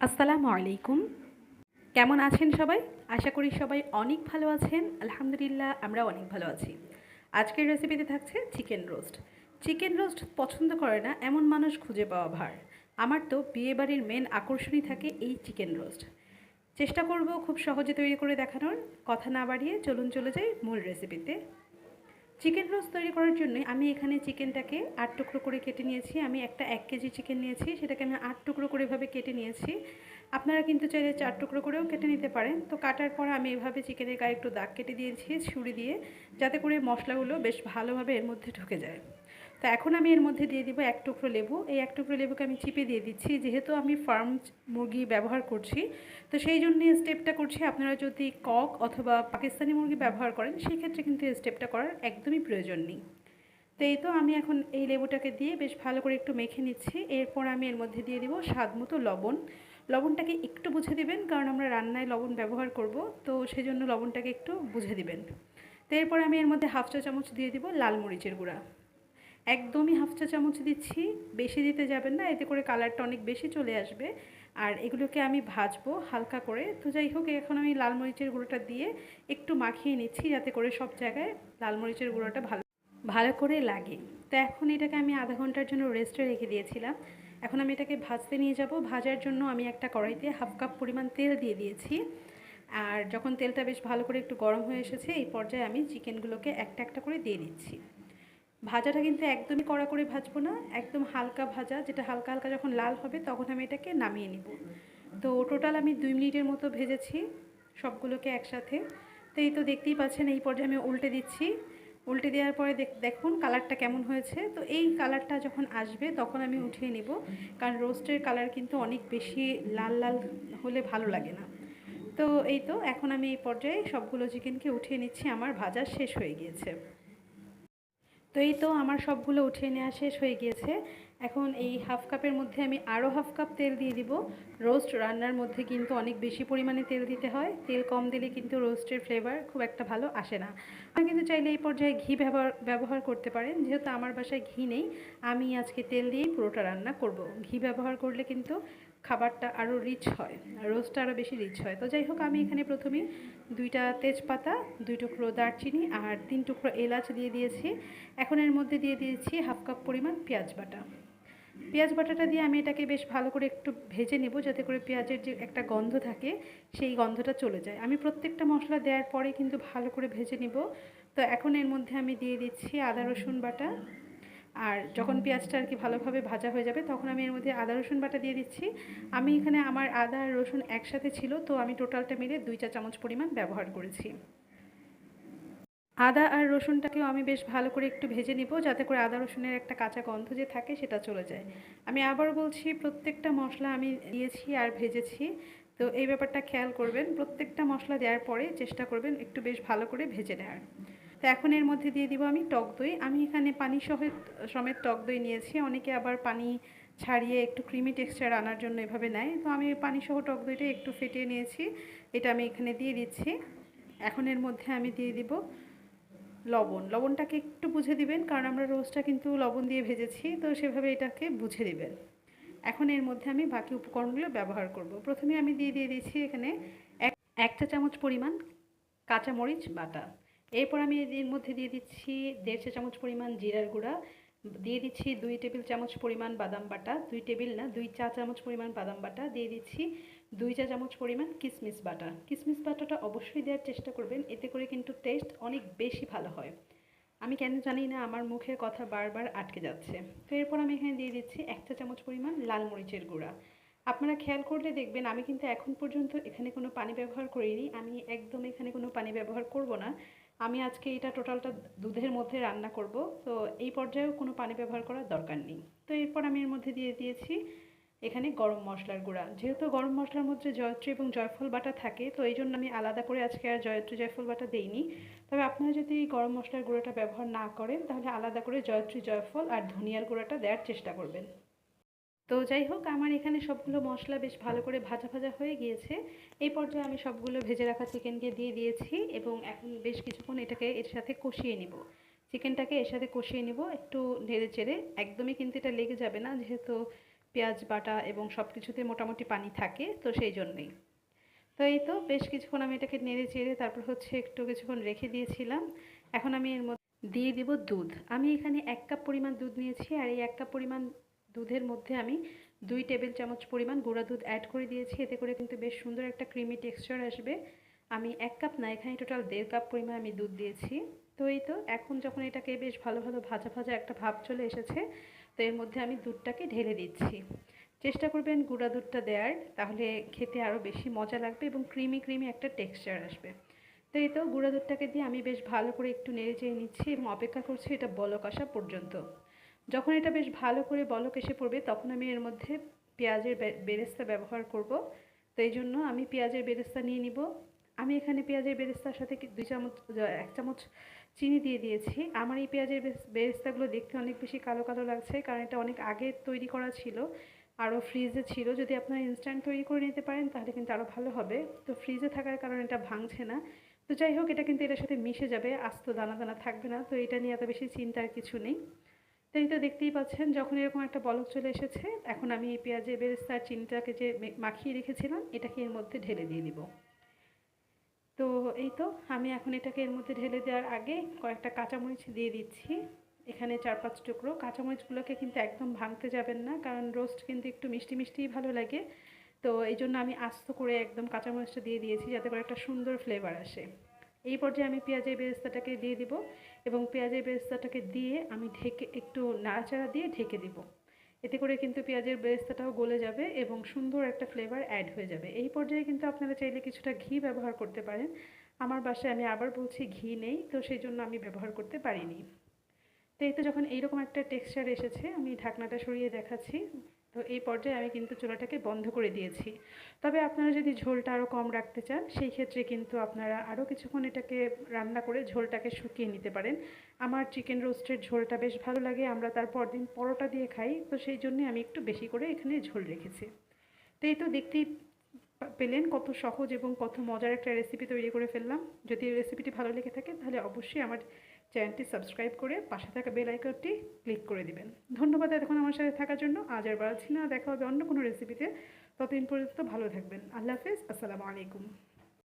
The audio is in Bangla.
আসসালামু আলাইকুম। কেমন আছেন সবাই? আশা করি সবাই অনেক ভালো আছেন। আলহামদুলিল্লাহ আমরা অনেক ভালো আছি। আজকের রেসিপিতে থাকছে চিকেন রোস্ট চিকেন রোস্ট পছন্দ করে না, এমন মানুষ খুঁজে পাওয়া ভার। আমার তো বিয়েবাড়ির মেন আকর্ষণই থাকে এই চিকেন রোস্ট চেষ্টা করব খুব সহজে তৈরি করে দেখানোর। কথা না বাড়িয়ে চলুন চলে যাই মূল রেসিপিতে চিকেন রোস্ট তৈরি করার জন্য আমি এখানে চিকেনটাকে আট টুকরো করে কেটে নিয়েছি। আমি একটা এক কেজি চিকেন নিয়েছি, সেটাকে আমি আট টুকরো করে এভাবে কেটে নিয়েছি। আপনারা কিন্তু চাইলে চার টুকরো করেও কেটে নিতে পারেন। তো কাটার পর আমি এভাবে চিকেনের গায়ে একটু দাগ কেটে দিয়েছি, ছুরি দিয়ে, যাতে করে মশলাগুলো বেশ ভালোভাবে এর মধ্যে ঢুকে যায়। তো এখন আমি এর মধ্যে দিয়ে দিব এক টুকরো লেবু। এই এক টুকরো লেবুকে আমি চিপে দিয়ে দিচ্ছি। যেহেতু আমি ফার্ম মুরগি ব্যবহার করছি, তো সেই জন্য স্টেপটা করছি। আপনারা যদি কক অথবা পাকিস্তানি মুরগি ব্যবহার করেন সেই ক্ষেত্রে কিন্তু এই স্টেপটা করার একদমই প্রয়োজন নেই। তো এই তো আমি এখন এই লেবুটাকে দিয়ে বেশ ভালো করে একটু মেখে নিচ্ছি। এরপর আমি এর মধ্যে দিয়ে দিব স্বাদ মতো লবণ। লবণটাকে একটু বুঝে দিবেন, কারণ আমরা রান্নায় লবণ ব্যবহার করব, তো সেই জন্য লবণটাকে একটু বুঝে দিবেন। তো এরপর আমি এর মধ্যে হাফ চা চামচ দিয়ে দিব লাল মরিচের গুঁড়া। একদমই হাফ চা চামচ দিচ্ছি, বেশি দিতে যাবেন না, এতে করে কালারটা অনেক বেশি চলে আসবে। আর এগুলোকে আমি ভাজবো হালকা করে। তো যাই হোক, এখন আমি লাল মরিচের গুঁড়োটা দিয়ে একটু মাখিয়ে নিচ্ছি, যাতে করে সব জায়গায় লাল মরিচের গুঁড়োটা ভালো ভালো করে লাগে। তো এখন এটাকে আমি আধা ঘণ্টার জন্য রেস্টে রেখে দিয়েছিলাম। এখন আমি এটাকে ভাজতে নিয়ে যাব। ভাজার জন্য আমি একটা কড়াইতে হাফ কাপ পরিমাণ তেল দিয়ে দিয়েছি। আর যখন তেলটা বেশ ভালো করে একটু গরম হয়ে এসেছে, এই পর্যায়ে আমি চিকেনগুলোকে একটা একটা করে দিয়ে দিচ্ছি। ভাজাটা কিন্তু একদমই কড়া করে ভাজবো না, একদম হালকা ভাজা, যেটা হালকা হালকা যখন লাল হবে তখন আমি এটাকে নামিয়ে নিব। তো টোটাল আমি দুই মিনিটের মতো ভেজেছি সবগুলোকে একসাথে। তো এই তো দেখতেই পাচ্ছেন এই পর্যায়ে আমি উল্টে দিচ্ছি। উল্টে দেওয়ার পরে দেখুন কালারটা কেমন হয়েছে। তো এই কালারটা যখন আসবে তখন আমি উঠিয়ে নিব, কারণ রোস্টের কালার কিন্তু অনেক বেশি লাল লাল হলে ভালো লাগে না। তো এই তো এখন আমি এই পর্যায়ে সবগুলো চিকেনকে উঠিয়ে নিচ্ছি, আমার ভাজা শেষ হয়ে গিয়েছে। তো এই তো আমার সবগুলো উঠিয়ে নেওয়া শেষ হয়ে গিয়েছে। এখন এই হাফ কাপের মধ্যে আমি আরও হাফ কাপ তেল দিয়ে দিব। রোস্ট রান্নার মধ্যে কিন্তু অনেক বেশি পরিমাণে তেল দিতে হয়। তেল কম দিলে কিন্তু রোস্টের ফ্লেভার খুব একটা ভালো আসে না। আমি কিন্তু চাইলে এই পর্যায়ে ঘি ব্যবহার ব্যবহার করতে পারেন। যেহেতু আমার বাসায় ঘি নেই, আমি আজকে তেল দিয়েই পুরোটা রান্না করব। ঘি ব্যবহার করলে কিন্তু খাবারটা আরও রিচ হয় রোস্টটা আরও বেশি রিচ হয়। তো যাই হোক, আমি এখানে প্রথমেই দুইটা তেজপাতা, দুই টুকরো দারচিনি আর তিন টুকরো এলাচ দিয়ে দিয়েছি। এখন এর মধ্যে দিয়ে দিয়েছি হাফ কাপ পরিমাণ পেঁয়াজ বাটা। পেঁয়াজ বাটাটা দিয়ে আমি এটাকে বেশ ভালো করে একটু ভেজে নেব যাতে করে পেঁয়াজের যে একটা গন্ধ থাকে, সেই গন্ধটা চলে যায়। আমি প্রত্যেকটা মশলা দেওয়ার পরে কিন্তু ভালো করে ভেজে নেব। তো এখন এর মধ্যে আমি দিয়ে দিচ্ছি আদা রসুন বাটা আর যখন পেঁয়াজটা আর কি ভালোভাবে ভাজা হয়ে যাবে, তখন আমি এর মধ্যে আদা, রসুন বাটা দিয়ে দিচ্ছি। আমি এখানে আমার আদা আর রসুন একসাথে ছিল, তো আমি টোটালটা মিলে দুই চা চামচ পরিমাণ ব্যবহার করেছি। আদা আর রসুনটাকেও আমি বেশ ভালো করে একটু ভেজে নিব, যাতে করে আদা, রসুনের একটা কাঁচা গন্ধ যে থাকে সেটা চলে যায়। আমি আবার বলছি, প্রত্যেকটা মশলা আমি দিয়েছি আর ভেজেছি। তো এই ব্যাপারটা খেয়াল করবেন, প্রত্যেকটা মশলা দেওয়ার পরে চেষ্টা করবেন একটু বেশ ভালো করে ভেজে নেওয়ার তো এখন এর মধ্যে দিয়ে দিব আমি টক দই। আমি এখানে পানি সহ সমেত টক দই নিয়েছি। অনেকে আবার পানি ছাড়িয়ে একটু ক্রিমি টেক্সচার আনার জন্য এভাবে নেয়। তো আমি পানি সহ টক দইটা একটু ফেটিয়ে নিয়েছি। এটা আমি এখানে দিয়ে দিচ্ছি। এখন এর মধ্যে আমি দিয়ে দিব লবণ। লবণটাকে একটু বুঝে দিবেন, কারণ আমরা রোজটা কিন্তু লবণ দিয়ে ভেজেছি, তো সেভাবে এটাকে বুঝে দিবেন। এখন এর মধ্যে আমি বাকি উপকরণগুলো ব্যবহার করব। প্রথমে আমি দিয়ে দিয়ে দিচ্ছি এখানে এক একটা চামচ পরিমাণ কাঁচামরিচ বাটা। এরপর আমি এর মধ্যে দিয়ে দিচ্ছি দেড় চা চামচ পরিমাণ জিরার গুঁড়া, দিয়ে দিচ্ছি দুই টেবিল চামচ পরিমাণ বাদাম বাটা, দুই টেবিল না, দুই চা চামচ পরিমাণ বাদাম বাটা, দিয়ে দিচ্ছি দুই চা চামচ পরিমাণ কিশমিশ বাটা। কিশমিশ বাটাটা অবশ্যই দেওয়ার চেষ্টা করবেন, এতে করে কিন্তু টেস্ট অনেক বেশি ভালো হয়। আমি কেন জানি না আমার মুখের কথা বারবার আটকে যাচ্ছে। তো এরপর আমি এখানে দিয়ে দিচ্ছি এক চা চামচ পরিমাণ লাল মরিচের গুঁড়া। আপনারা খেয়াল করলে দেখবেন আমি কিন্তু এখন পর্যন্ত এখানে কোনো পানি ব্যবহার করিনি, আমি একদম এখানে কোনো পানি ব্যবহার করব না। আমি আজকে এটা টোটালটা দুধের মধ্যে রান্না করব। তো এই পর্যায়েও কোনো পানি ব্যবহার করার দরকার নেই। তো এরপর আমি এর মধ্যে দিয়ে দিয়েছি এখানে গরম মশলার গুঁড়া। যেহেতু গরম মশলার মধ্যে জয়ত্রী এবং জয়ফল বাটা থাকে, তো এই জন্য আমি আলাদা করে আজকে আর জয়ত্রী জয়ফল বাটা দেইনি। তবে আপনারা যদি গরম মশলার গুঁড়োটা ব্যবহার না করেন, তাহলে আলাদা করে জয়ত্রী জয়ফল আর ধনিয়ার গুঁড়োটা দেওয়ার চেষ্টা করবেন। তো যাই হোক, আমার এখানে সবগুলো মশলা বেশ ভালো করে ভাজা ভাজা হয়ে গিয়েছে। এই পর্যায়ে আমি সবগুলো ভেজে রাখা চিকেনকে দিয়ে দিয়েছি এবং এখন বেশ কিছুক্ষণ এটাকে এর সাথে কষিয়ে নিব। চিকেনটাকে এর সাথে কষিয়ে নিব একটু নেড়ে চেড়ে। একদমই কিন্তু এটা লেগে যাবে না, যেহেতু পেঁয়াজ, বাটা এবং সব কিছুতে মোটামুটি পানি থাকে, তো সেই জন্যই। তো এই তো বেশ কিছুক্ষণ আমি এটাকে নেড়ে চেড়ে তারপর হচ্ছে একটু কিছুক্ষণ রেখে দিয়েছিলাম। এখন আমি এর মধ্যে দিয়ে দিব দুধ। আমি এখানে এক কাপ পরিমাণ দুধ নিয়েছি আর এই এক কাপ পরিমাণ দুধের মধ্যে আমি দুই টেবিল চামচ পরিমাণ গুঁড়া দুধ অ্যাড করে দিয়েছি। এতে করে কিন্তু বেশ সুন্দর একটা ক্রিমি টেক্সচার আসবে। আমি এক কাপ না এখানে টোটাল দেড় কাপ পরিমাণ আমি দুধ দিয়েছি। তো এই তো, এখন যখন এটাকে বেশ ভালো ভালো ভাজা ভাজা একটা ভাব চলে এসেছে, তো এর মধ্যে আমি দুধটাকে ঢেলে দিচ্ছি। চেষ্টা করবেন গুঁড়া দুধটা দেওয়ার তাহলে খেতে আরও বেশি মজা লাগবে এবং ক্রিমি ক্রিমি একটা টেক্সচার আসবে। তো এই তো, গুঁড়া দুধটাকে দিয়ে আমি বেশ ভালো করে একটু নেড়ে চেড়ে নিচ্ছি এবং অপেক্ষা করছি এটা বলক আসা পর্যন্ত। যখন এটা বেশ ভালো করে বলক এসে পড়বে, তখন আমি এর মধ্যে পেঁয়াজের বেরেস্তা ব্যবহার করব। তো এই জন্য আমি পেঁয়াজের বেরেস্তা নিয়ে নিব। আমি এখানে পেঁয়াজের বেরেস্তার সাথে দুই চামচ এক চামচ চিনি দিয়ে দিয়েছি। আমার এই পেঁয়াজের বেরেস্তাগুলো দেখতে অনেক বেশি কালো কালো লাগছে, কারণ এটা অনেক আগে তৈরি করা ছিল, আরও ফ্রিজে ছিল। যদি আপনারা ইনস্ট্যান্ট তৈরি করে নিতে পারেন, তাহলে কিন্তু আরও ভালো হবে। তো ফ্রিজে থাকার কারণে এটা ভাঙছে না। তো যাই হোক, এটা কিন্তু এটার সাথে মিশে যাবে, আস্ত দানা দানা থাকবে না। তো এটা নিয়ে এত বেশি চিন্তার কিছু নেই। তো এই তো দেখতেই পাচ্ছেন, যখন এরকম একটা বলক চলে এসেছে, এখন আমি এই পেঁয়াজের বেরেস্তার চিনিটাকে যে মাখিয়ে রেখেছিলাম, এটাকে এর মধ্যে ঢেলে দিয়ে দিব তো এই তো, আমি এখন এটাকে এর মধ্যে ঢেলে দেওয়ার আগে কয়েকটা কাঁচামরিচ দিয়ে দিচ্ছি। এখানে চার, পাঁচ টুকরো। কাঁচামরিচগুলোকে কিন্তু একদম ভাঙতে যাবেন না, কারণ রোস্ট কিন্তু একটু মিষ্টি মিষ্টিই ভালো লাগে। তো এই জন্য আমি আস্ত করে একদম কাঁচামরিচটা দিয়ে দিয়েছি, যাতে করে একটা সুন্দর ফ্লেভার আসে। এই পর্যায়ে আমি পেঁয়াজের বেরেস্তাটাকে দিয়ে দিব এবং পেঁয়াজের বেরেস্তাটাকে দিয়ে আমি ঢেকে একটু নাড়াচাড়া দিয়ে ঢেকে দিব। এতে করে কিন্তু পেঁয়াজের বেরেস্তাটাও গলে যাবে এবং সুন্দর একটা ফ্লেভার অ্যাড হয়ে যাবে। এই পর্যায়ে কিন্তু আপনারা চাইলে কিছুটা ঘি ব্যবহার করতে পারেন। আমার বাসায় আমি আবার বলছি ঘি নেই, তো সেই জন্য আমি ব্যবহার করতে পারিনি। তো এই তো যখন এইরকম একটা টেক্সচার এসেছে, আমি ঢাকনাটা সরিয়ে দেখাচ্ছি। তো এই পর্যায়ে আমি কিন্তু চুলাটাকে বন্ধ করে দিয়েছি। তবে আপনারা যদি ঝোলটা আরও কম রাখতে চান, সেই ক্ষেত্রে কিন্তু আপনারা আরও কিছুক্ষণ এটাকে রান্না করে ঝোলটাকে শুকিয়ে নিতে পারেন। আমার চিকেন রোস্টের ঝোলটা বেশ ভালো লাগে, আমরা তারপর দিন পরোটা দিয়ে খাই, তো সেই জন্যে আমি একটু বেশি করে এখানে ঝোল রেখেছি। তো এই তো দেখতেই পেলেন কত সহজ এবং কত মজার একটা রেসিপি তৈরি করে ফেললাম। যদি রেসিপিটি ভালো লেগে থাকে, তাহলে অবশ্যই আমার চ্যানেলটি সাবস্ক্রাইব করে পাশে থাকা বেল আইকনটি ক্লিক করে দিবেন। ধন্যবাদ এতক্ষণ আমার সাথে থাকার জন্য। আজ আর বাড়াচ্ছি না। দেখা হবে অন্য কোনো রেসিপিতে ততদিন পর্যন্ত ভালো থাকবেন। আল্লাহ হাফেজ। আসসালামু আলাইকুম।